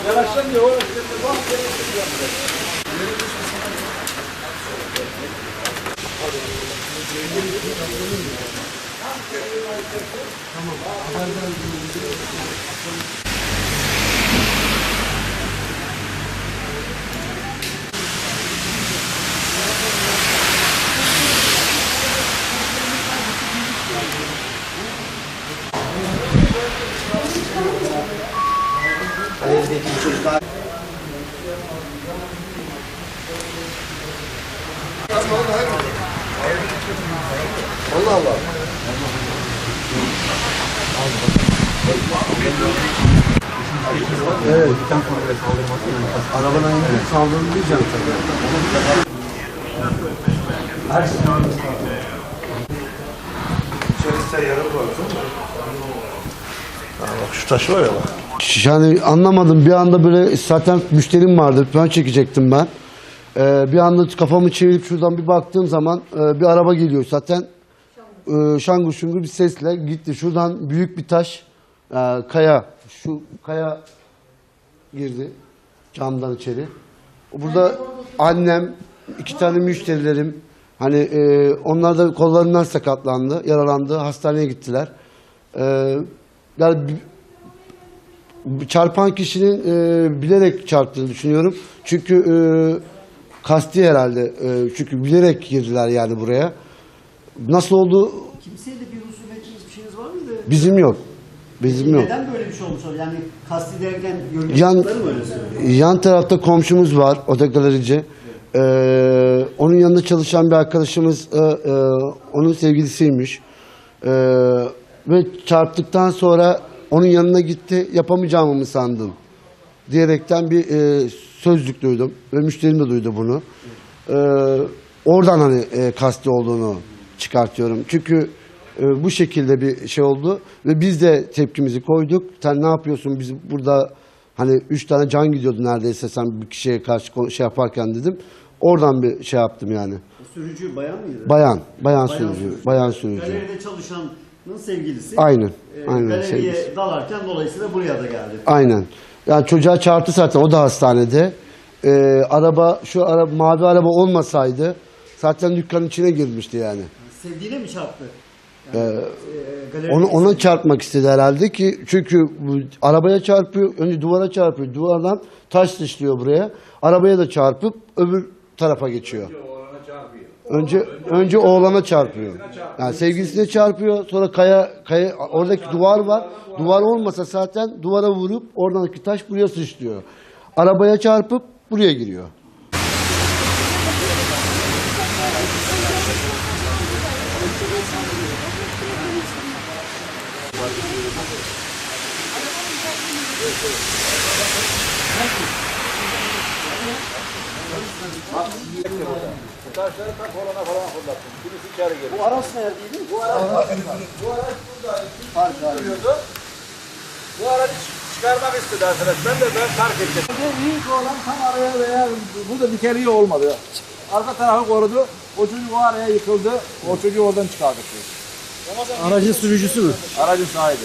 Yaraşlamıyor oğlum. Bak seni tutacağım. Tamam. Haberden Allah Allah. Evet. Arabanın indirip saldırılmayacağım tabii. İçerisinde yarım var. Bak şu taş var ya bak. Yani anlamadım. Bir anda böyle zaten müşterim vardı. Fön çekecektim ben. Ee, bir anda kafamı çevirip şuradan bir baktığım zaman e, bir araba geliyor zaten. E, şangur şungur bir sesle gitti. Şuradan büyük bir taş, e, kaya, şu kaya girdi camdan içeri. Burada annem, iki tane müşterilerim, hani e, onlar da kollarından sakatlandı, yaralandı, hastaneye gittiler. E, yani çarpan kişinin e, bilerek çarptığını düşünüyorum. Çünkü e, kasti herhalde. E, çünkü bilerek girdiler yani buraya. Nasıl oldu Kimseyle bir husumetiniz bir şeyiniz var mıydı? bizim yok. Bizim yok. Neden böyle bir şey olmuş oldu? Yani kasti derken Yan, mi öyle söylüyor? yan tarafta komşumuz var, oda galerici. Ee, onun yanında çalışan bir arkadaşımız, e, e, onun sevgilisiymiş. Ee, ve çarptıktan sonra onun yanına gitti, yapamayacağımı mı sandım? Diyerekten bir e, sözlük duydum ve müşterim de duydu bunu. Ee, oradan hani e, kasti olduğunu çıkartıyorum. Çünkü e, bu şekilde bir şey oldu ve biz de tepkimizi koyduk. Sen ne yapıyorsun? Biz burada hani üç tane can gidiyordu neredeyse sen bir kişiye karşı şey yaparken dedim. Oradan bir şey yaptım yani. Sürücü bayan mıydı? Bayan, bayan sürücü, bayan sürücü. Galeride çalışanın sevgilisi. Aynen, e, aynen, Galeriye sevgilisi. dalarken dolayısıyla buraya da geldi. Aynen. Yani çocuğa çarptı zaten o da hastanede. Ee, araba şu ara, mavi araba olmasaydı zaten dükkanın içine girmişti yani. Sevdiğine mi çarptı? Yani, e, galeride Onu ona çarpmak istedi herhalde ki çünkü bu arabaya çarpıyor, önce duvara çarpıyor. Duvardan taş sıçrıyor buraya. Arabaya da çarpıp öbür tarafa geçiyor. Önce önce oğlana çarpıyor. Yani sevgilisine çarpıyor. Sonra kaya kaya oradaki duvar var. Duvar olmasa zaten duvara vurup oradaki taş buraya sıçrıyor. Arabaya çarpıp buraya giriyor. Bu araç neredeydi? Bu araç Bu aracı çıkarmak istedi arkadaş. Ben de ben fark ettim. İlk olan tam araya veya burada bir kere iyi olmadı. Arka tarafı korudu. O çocuk o araya yıkıldı. O çocuğu oradan çıkardık. Aracın sürücüsü mü? Aracın sahibi.